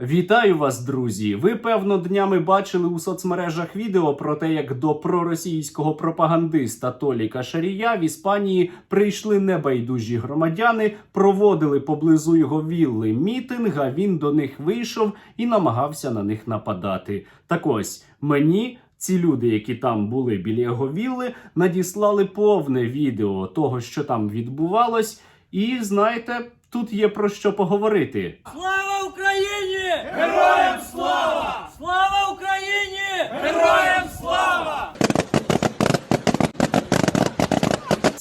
Вітаю вас, друзі! Ви певно днями бачили у соцмережах відео про те, як до проросійського пропагандиста Толіка Шарія в Іспанії прийшли небайдужі громадяни, проводили поблизу його вілли мітинг. А він до них вийшов і намагався на них нападати. Так ось мені. Ці люди, які там були біля його вілли, надіслали повне відео того, що там відбувалось, і знаєте, тут є про що поговорити. Слава Україні! Героям слава! Слава Україні! Героям слава!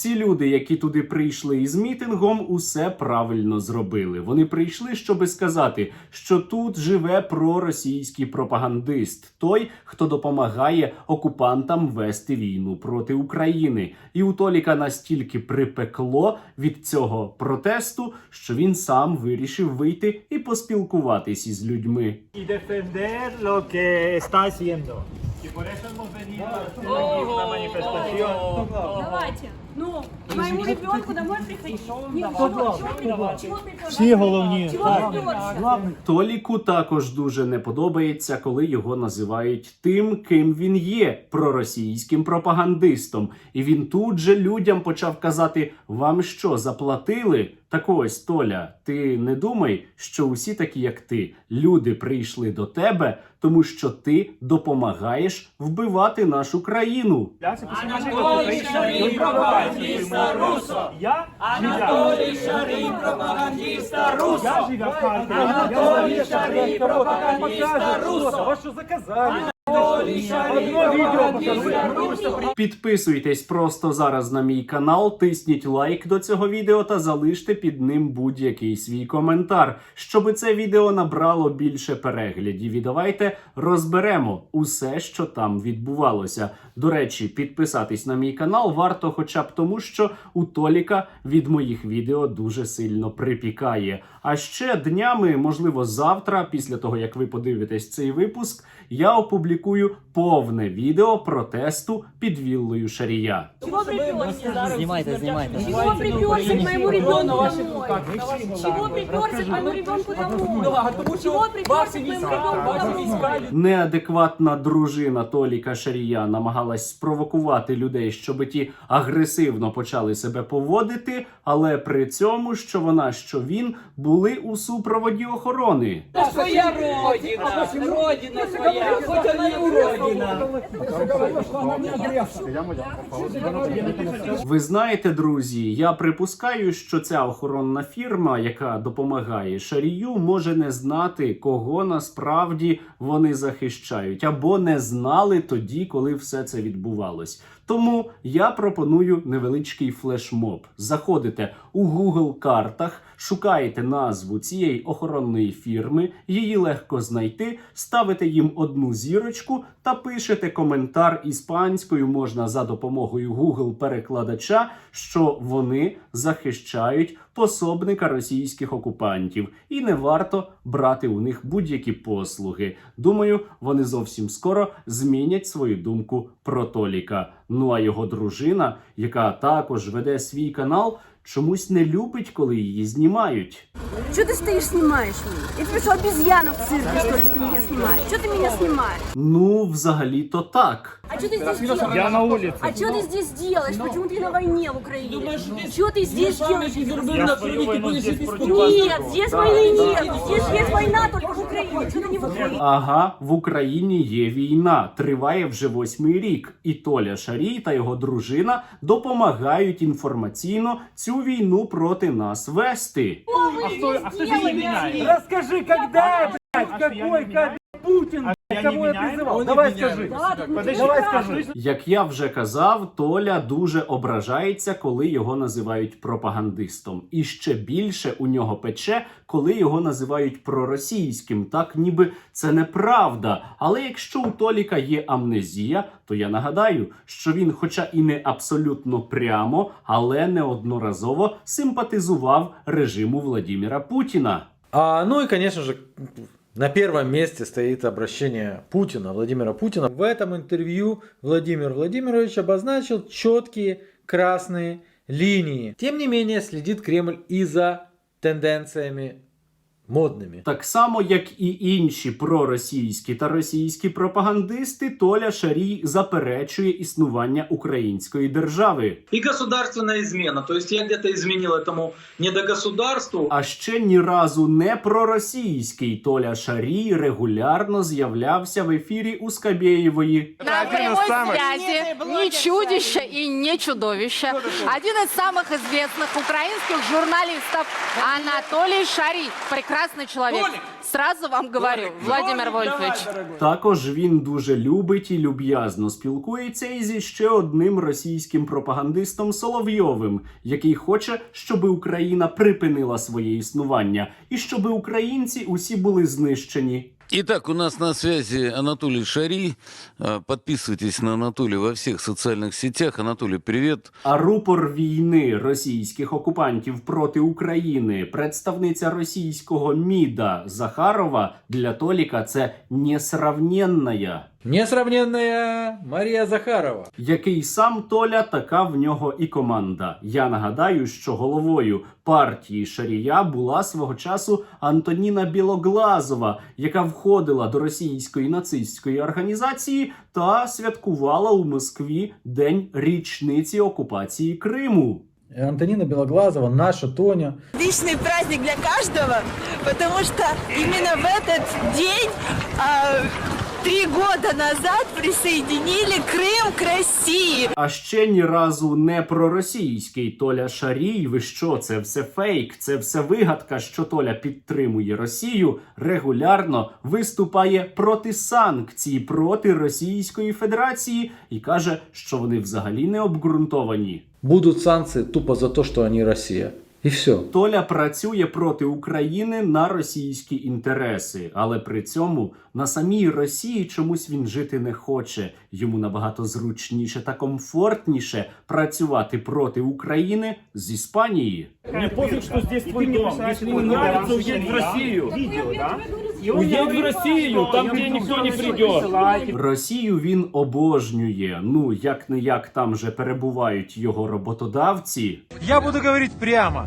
Ці люди, які туди прийшли із мітингом, усе правильно зробили. Вони прийшли, щоби сказати, що тут живе проросійський пропагандист, той, хто допомагає окупантам вести війну проти України. І у Толіка настільки припекло від цього протесту, що він сам вирішив вийти і поспілкуватись із людьми. y defender lo que está haciendo. Y por eso hemos venido a hacer aquí una manifestación. Давайте. Ну, моему ребенку домой приходить. Чего? Всі головні. Так. Толіку також дуже не подобається, коли його називають тим, ким він є проросійським пропагандистом. І він тут же людям почав казати: вам що заплатили? Так ось, Толя, ти не думай, що усі такі, як ти, люди прийшли до тебе, тому що ти допомагаєш вбивати нашу країну. Анатолій Шарій, пропагандиста Руссо! Я Анатолій Шарій, пропагандиста Харкові. Анатолій Шарій, пропагандиста заказання. Підписуйтесь просто зараз на мій канал, тисніть лайк до цього відео та залиште під ним будь-який свій коментар, щоб це відео набрало більше переглядів. І давайте розберемо усе, що там відбувалося. До речі, підписатись на мій канал варто, хоча б тому, що у Толіка від моїх відео дуже сильно припікає. А ще днями, можливо, завтра, після того як ви подивитесь цей випуск, я опублікую повне відео протесту під віллою Шарія. Чего приперся? Знімайте, знімайте. Чего приперся к моему ребенку домой? Чего приперся к моему ребенку домой? Чего приперся к моему ребенку домой? Неадекватна дружина Толіка Шарія намагалась спровокувати людей, щоб ті агресивно почали себе поводити, але при цьому, що вона, що він були у супроводі охорони. Своя родина! Родина своя! Ви знаєте, друзі, я припускаю, що ця охоронна фірма, яка допомагає Шарію, може не знати, кого насправді вони захищають, або не знали тоді, коли все це відбувалось. Тому я пропоную невеличкий флешмоб. Заходите у Google картах, шукаєте назву цієї охоронної фірми, її легко знайти, ставите їм одну зірочку та пишете коментар іспанською можна за допомогою Google перекладача, що вони захищають пособника російських окупантів, і не варто брати у них будь-які послуги. Думаю, вони зовсім скоро змінять свою думку про Толіка. Ну а його дружина, яка також веде свій канал, чомусь не любить, коли її знімають. Что ты стоишь, снимаешь меня? Я тебе что, обезьяна в цирке, что ли, что ты меня снимаешь? Что ты меня снимаешь? Ну, взагалі-то так. А что ты здесь делаешь? Я на улице. А что ты здесь делаешь? Почему ты на войне в Украине? Что ты здесь делаешь? Я свою войну здесь против вас Нет, веду. здесь войны нет. Здесь есть война только в Украине. Что ты не в Украине? Ага, в Україні є війна, триває вже восьмий рік, і Толя Шарій та його дружина допомагають інформаційно цю війну проти нас вести. А хто, а хто міняє? Расскажи, когда, блядь, какой, как Путин, я призывал? Давай скажи. Подожди, давай скажи. Як я вже казав, Толя дуже ображається, коли його називають пропагандистом, і ще більше у нього пече, коли його називають проросійським. Так ніби це неправда. Але якщо у Толіка є амнезія, то я нагадаю, що він, хоча і не абсолютно прямо, але неодноразово симпатизував режиму Владіміра Путіна. А, ну и, конечно же, на первом месте стоит обращение Путина, Владимира Путина. В этом интервью Владимир Владимирович обозначил четкие красные линии. Тем не менее, следит Кремль и за тенденциями модными. Так само, як і інші проросійські та російські пропагандисти, Толя Шарій заперечує існування української держави. И государственная измена. То есть я где-то изменил этому недогосударству. А ще ні разу не проросійський Толя Шарій регулярно з'являвся в ефірі у Скабєєвої. На прямой связи не чудище и не чудовище. Один из самых известных украинских журналистов Анатолий Шарий. Прекрасный человек. Сразу вам говорю, Владимир Вольфович. Також він дуже любить і люб'язно спілкується і зі ще одним російським пропагандистом Соловйовим, який хоче, щоб Україна припинила своє існування і щоб українці усі були знищені. Итак, у нас на связи Анатолий Шари. Э, Подписывайтесь на Анатолия во всех социальных сетях. Анатолий, привет. А рупор війни російських окупантів проти України, представниця російського МІДа Захарова для Толіка це несравненная. Несравненная Мария Захарова. Який сам Толя, така в нього і команда. Я нагадаю, що головою партії Шарія була свого часу Антоніна Білоглазова, яка входила до російської нацистської організації та святкувала у Москві день річниці окупації Криму. Антонина Белоглазова, наша Тоня. Личный праздник для каждого, потому что именно в этот день а, три года назад присоединили Крым к России. А ще ні разу не проросійський Толя Шарій. Ви що, це все фейк, це все вигадка, що Толя підтримує Росію, регулярно виступає проти санкцій проти Російської Федерації і каже, що вони взагалі не обґрунтовані. Будут санкции тупо за то, что они Россия. И все. Толя працює проти України на російські інтереси, але при цьому на самій Росії чомусь він жити не хоче. Йому набагато зручніше та комфортніше працювати проти України з Іспанії. Мне пофиг, что здесь твой дом. Если не нравится, уедь в Россию. Уедь в Россию, там, где никто не придет. Росію він обожнює. Ну як не як там же перебувають його роботодавці. Я буду говорить прямо.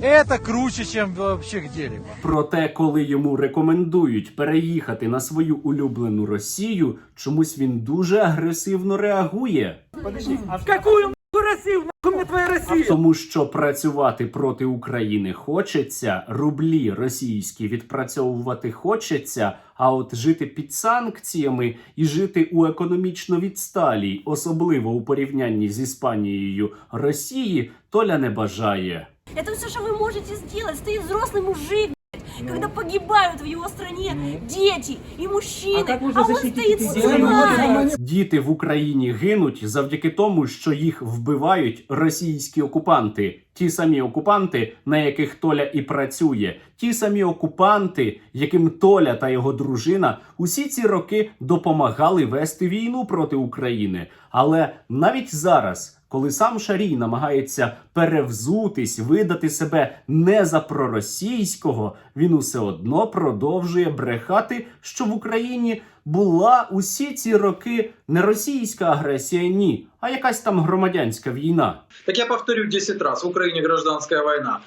Это круче, чем вообще где-либо. Проте, коли йому рекомендують переїхати на свою улюблену Росію, чомусь він дуже агресивно реагує. В какую нахуй Россию? Нахуй мне твоя Россия? Тому що працювати проти України хочеться, рублі російські відпрацьовувати хочеться. А от жити під санкціями і жити у економічно відсталій, особливо у порівнянні з Іспанією Росії, Толя не бажає. Это все, что вы можете сделать. Стоит взрослый мужик, блядь, когда погибают в его стране дети и мужчины, а, он стоит снимает. Діти в Україні гинуть завдяки тому, що їх вбивають російські окупанти. Ті самі окупанти, на яких Толя і працює, ті самі окупанти, яким Толя та його дружина усі ці роки допомагали вести війну проти України. Але навіть зараз. Коли сам Шарій намагається перевзутись, видати себе не за проросійського, він усе одно продовжує брехати, що в Україні була усі ці роки не російська агресія, ні, а якась там громадянська війна. Так я повторю 10 раз. В Украине гражданская война.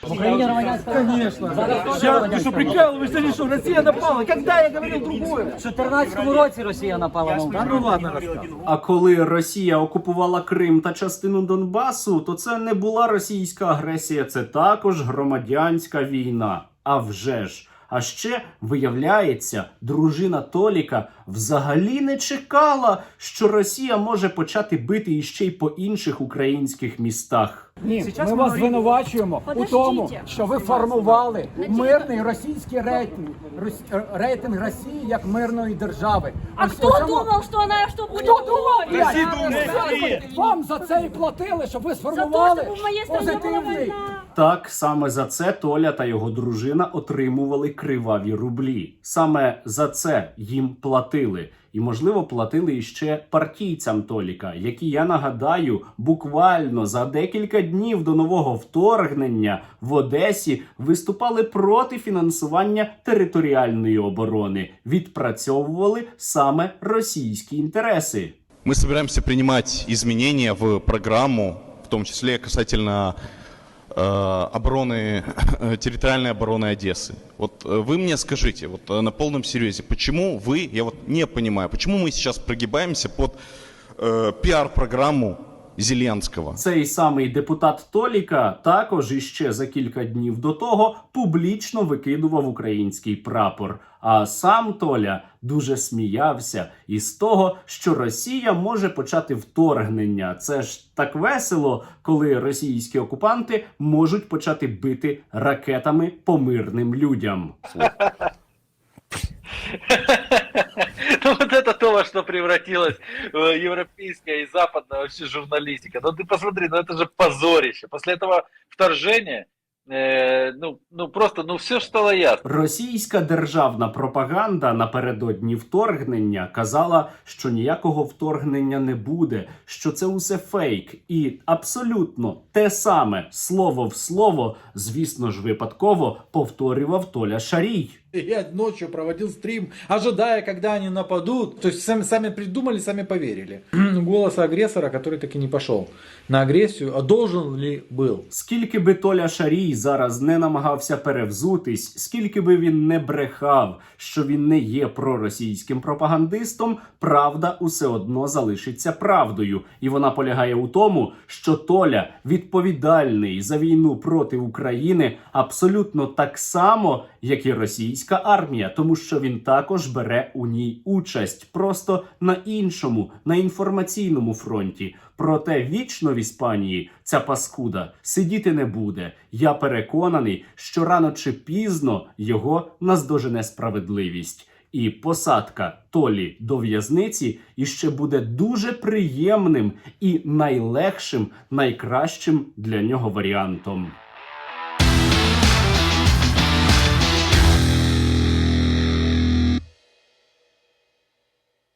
Конечно. Сейчас, ты что, прикалываешься или что? Россия напала. Когда я говорил другое? В 14-му році Росія напала на Да Україну. ну ладно, рассказывай. А коли Росія окупувала Крим та частину Донбасу, то це не була російська агресія, це також громадянська війна. А вже ж. А ще виявляється, дружина Толіка взагалі не чекала, що Росія може почати бити іще й по інших українських містах. Ні, ми вас звинувачуємо у тому, що ви формували мирний російський рейтинг, е, рейтинг Росії як мирної держави. А Ось кто це само- думал, что она что будет? Хто думав? блядь? Вам за це і платили, щоб ви За то, сформували чтобы в моей позитивний. Так саме за це Толя та його дружина отримували криваві рублі. Саме за це їм платили. І, можливо, платили іще партійцям Толіка, які я нагадаю, буквально за декілька днів до нового вторгнення в Одесі виступали проти фінансування територіальної оборони, відпрацьовували саме російські інтереси. Мы собираемся принимать изменения в программу, в том числе касательно обороны, территориальной обороны Одессы. Вот э, вы мне скажите, вот э, на полном серьезе, почему вы, я вот не понимаю, почему мы сейчас прогибаемся под э, пиар-программу Зеленского? Цей самий депутат Толіка також іще за кілька днів до того публічно викидував український прапор. А сам Толя дуже сміявся із того, що Росія може почати вторгнення. Це ж так весело, коли російські окупанти можуть почати бити ракетами по мирним людям. Ну вот это то, во что превратилась э, европейская и западная вообще журналистика. Ну ты посмотри, ну это же позорище. После этого вторжения, э, ну, ну просто, ну все стало ясно. Російська державна пропаганда напередодні вторгнення казала, що ніякого вторгнення не буде, що це усе фейк, і абсолютно те саме слово в слово, звісно ж, випадково повторював Толя Шарій. Я ночью проводил стрим, ожидая, когда они нападут. То есть сами, сами придумали, сами поверили. Голос агрессора, который таки не пошел на агрессию, а должен ли был? Скільки би Толя Шарій зараз не намагався перевзутись, скільки би він не брехав, що він не є проросійським пропагандистом, правда усе одно залишиться правдою, і вона полягає у тому, що Толя відповідальний за війну проти України абсолютно так само, як і російська армія, тому що він також бере у ній участь, просто на іншому, на інформаційному фронті. Проте вічно в Іспанії ця паскуда сидіти не буде. Я переконаний, що рано чи пізно його наздожене справедливість. І посадка Толі до в'язниці іще буде дуже приємним і найлегшим, найкращим для нього варіантом.